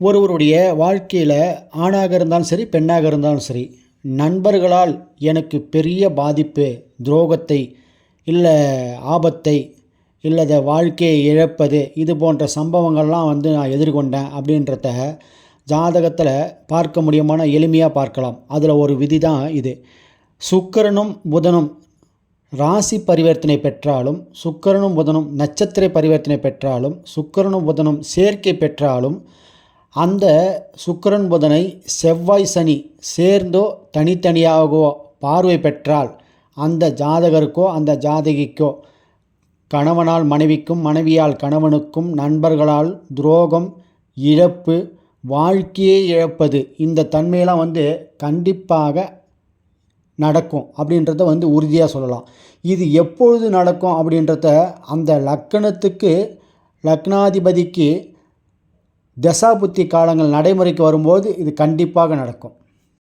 ஒருவருடைய வாழ்க்கையில் ஆணாக இருந்தாலும் சரி பெண்ணாக இருந்தாலும் சரி நண்பர்களால் எனக்கு பெரிய பாதிப்பு துரோகத்தை இல்லை ஆபத்தை இல்லை இந்த வாழ்க்கையை இழப்பது இது போன்ற சம்பவங்கள்லாம் வந்து நான் எதிர்கொண்டேன் அப்படின்றத ஜாதகத்தில் பார்க்க முடியுமான எளிமையாக பார்க்கலாம். அதில் ஒரு விதி தான் இது. சுக்கிரனும் புதனும் ராசி பரிவர்த்தனை பெற்றாலும் சுக்கரனும் புதனும் நட்சத்திர பரிவர்த்தனை பெற்றாலும் சுக்கிரனும் புதனும் சேர்க்கை பெற்றாலும் அந்த சுக்கரன் புதனை செவ்வாய் சனி சேர்ந்தோ தனித்தனியாகவோ பார்வை பெற்றால் அந்த ஜாதகருக்கோ அந்த ஜாதகிக்கோ கணவனால் மனைவிக்கும் மனைவியால் கணவனுக்கும் நண்பர்களால் துரோகம் இழப்பு வாழ்க்கையே இழப்பது இந்த தன்மையெல்லாம் வந்து கண்டிப்பாக நடக்கும் அப்படின்றத வந்து உறுதியாக சொல்லலாம். இது எப்பொழுது நடக்கும் அப்படின்றத அந்த லக்கணத்துக்கு லக்னாதிபதிக்கு தசாபுத்தி காலங்கள் நடைமுறைக்கு வரும்போது இது கண்டிப்பாக நடக்கும்.